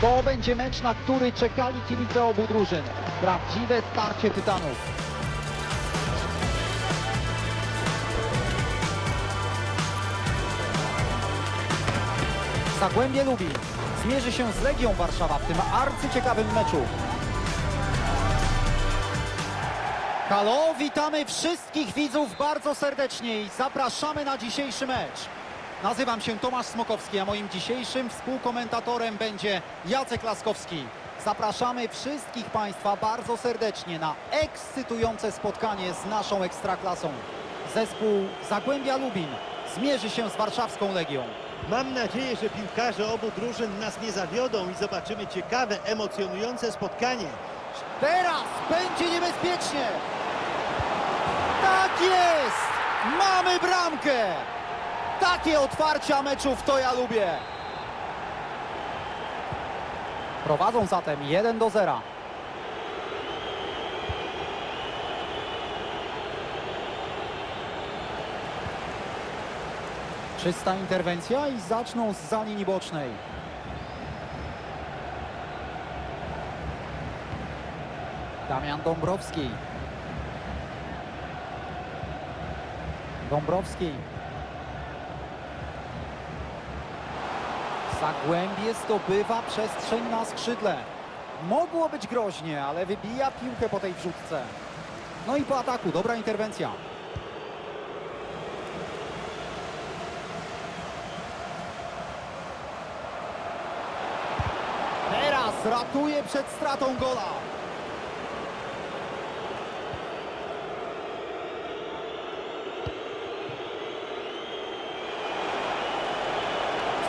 To będzie mecz, na który czekali kibice obu drużyn. Prawdziwe starcie tytanów. Zagłębie Lubin zmierzy się z Legią Warszawa w tym arcyciekawym meczu. Halo, witamy wszystkich widzów bardzo serdecznie i zapraszamy na dzisiejszy mecz. Nazywam się Tomasz Smokowski, a moim dzisiejszym współkomentatorem będzie Jacek Laskowski. Zapraszamy wszystkich Państwa bardzo serdecznie na ekscytujące spotkanie z naszą Ekstraklasą. Zespół Zagłębia Lubin zmierzy się z warszawską Legią. Mam nadzieję, że piłkarze obu drużyn nas nie zawiodą i zobaczymy ciekawe, emocjonujące spotkanie. Teraz będzie niebezpiecznie. Tak jest! Mamy bramkę! Takie otwarcia meczów to ja lubię. Prowadzą zatem 1 do 0. Czysta interwencja i zaczną z za linii bocznej. Damian Dąbrowski. Dąbrowski. Zagłębie zdobywa przestrzeń na skrzydle. Mogło być groźnie, ale wybija piłkę po tej wrzutce. No i po ataku, dobra interwencja. Teraz ratuje przed stratą gola.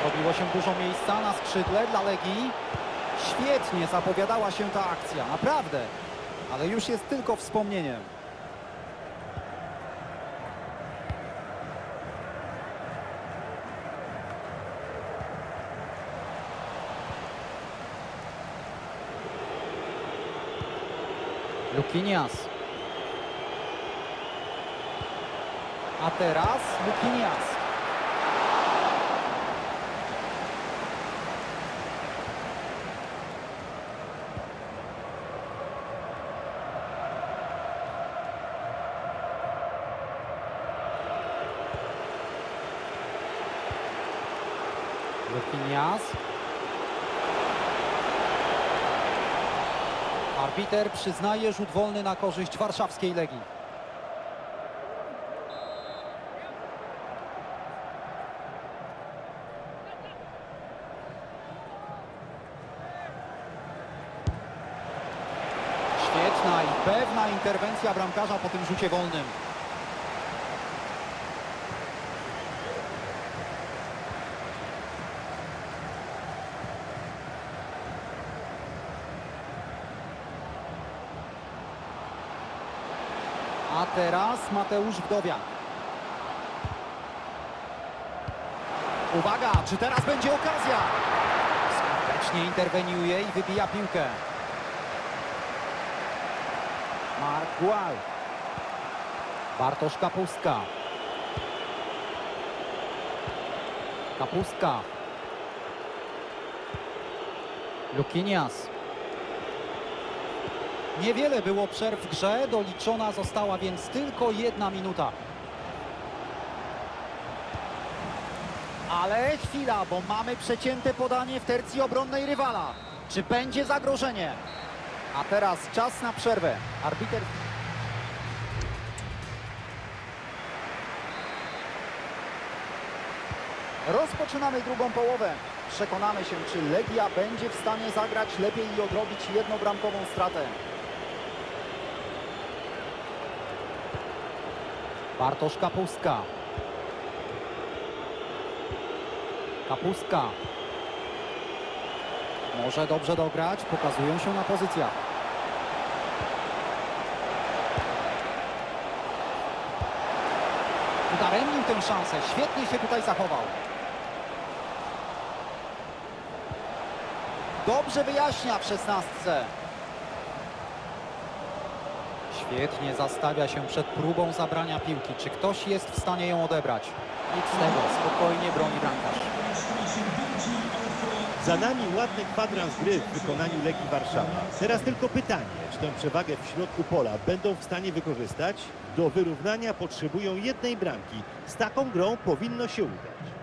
Zrobiło się dużo miejsca na skrzydle dla Legii. Świetnie zapowiadała się ta akcja, naprawdę. Ale już jest tylko wspomnieniem. Lukinias. A teraz Lukinias. Lukinias. Arbiter przyznaje rzut wolny na korzyść warszawskiej Legii. Pewna interwencja bramkarza po tym rzucie wolnym. A teraz Mateusz Wdowiak. Uwaga, czy teraz będzie okazja? Skutecznie interweniuje i wybija piłkę. Mark Gual. Bartosz Kapuska. Kapuska. Lukinias. Niewiele było przerw w grze, doliczona została więc tylko jedna minuta. Ale chwila, bo mamy przecięte podanie w tercji obronnej rywala. Czy będzie zagrożenie? A teraz czas na przerwę. Arbiter... Rozpoczynamy drugą połowę. Przekonamy się, czy Legia będzie w stanie zagrać lepiej i odrobić jednobramkową stratę. Bartosz Kapuska. Kapuska. Może dobrze dograć, pokazują się na pozycjach. Udaremnił tę szansę, świetnie się tutaj zachował. Dobrze wyjaśnia w szesnastce. Świetnie zastawia się przed próbą zabrania piłki. Czy ktoś jest w stanie ją odebrać? Nic z tego, spokojnie broni bramkarz. Za nami ładny kwadrans gry w wykonaniu Legii Warszawa. Teraz tylko pytanie, czy tę przewagę w środku pola będą w stanie wykorzystać? Do wyrównania potrzebują jednej bramki. Z taką grą powinno się udać.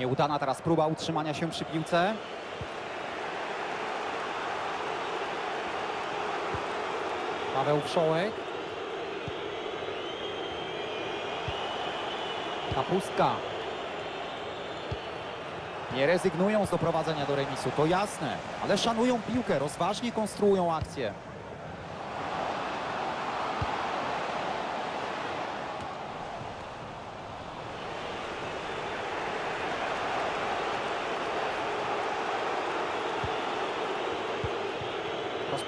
Nieudana teraz próba utrzymania się przy piłce. Paweł Wszołek. Kapustka. Nie rezygnują z doprowadzenia do remisu, to jasne, ale szanują piłkę, rozważnie konstruują akcję.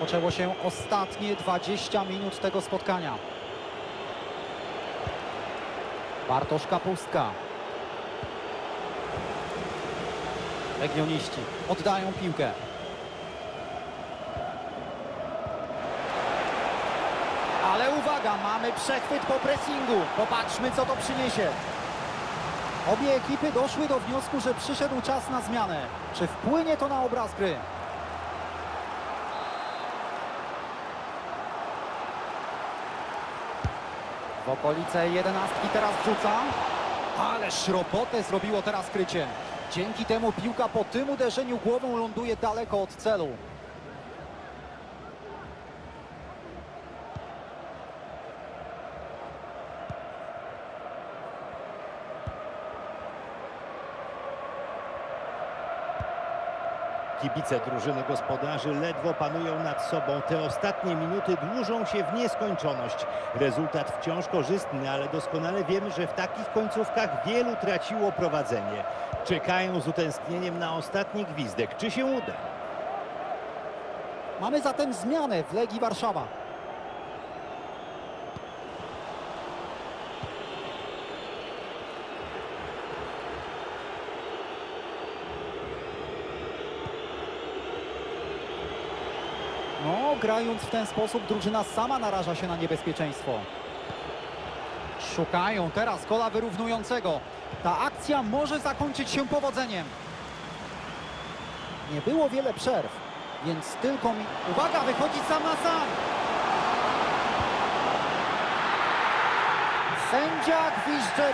Rozpoczęło się ostatnie 20 minut tego spotkania. Bartosz Kapustka. Legioniści oddają piłkę. Ale uwaga, mamy przechwyt po pressingu. Popatrzmy, co to przyniesie. Obie ekipy doszły do wniosku, że przyszedł czas na zmianę. Czy wpłynie to na obraz gry? W okolice jedenastki teraz wrzuca. Ależ robotę zrobiło teraz krycie. Dzięki temu piłka po tym uderzeniu głową ląduje daleko od celu. Kibice drużyny gospodarzy ledwo panują nad sobą. Te ostatnie minuty dłużą się w nieskończoność. Rezultat wciąż korzystny, ale doskonale wiemy, że w takich końcówkach wielu traciło prowadzenie. Czekają z utęsknieniem na ostatni gwizdek. Czy się uda? Mamy zatem zmianę w Legii Warszawa. No, grając w ten sposób, drużyna sama naraża się na niebezpieczeństwo. Szukają teraz kola wyrównującego. Ta akcja może zakończyć się powodzeniem. Nie było wiele przerw, więc tylko mi... Uwaga, wychodzi sam na sam! Sędzia gwizdże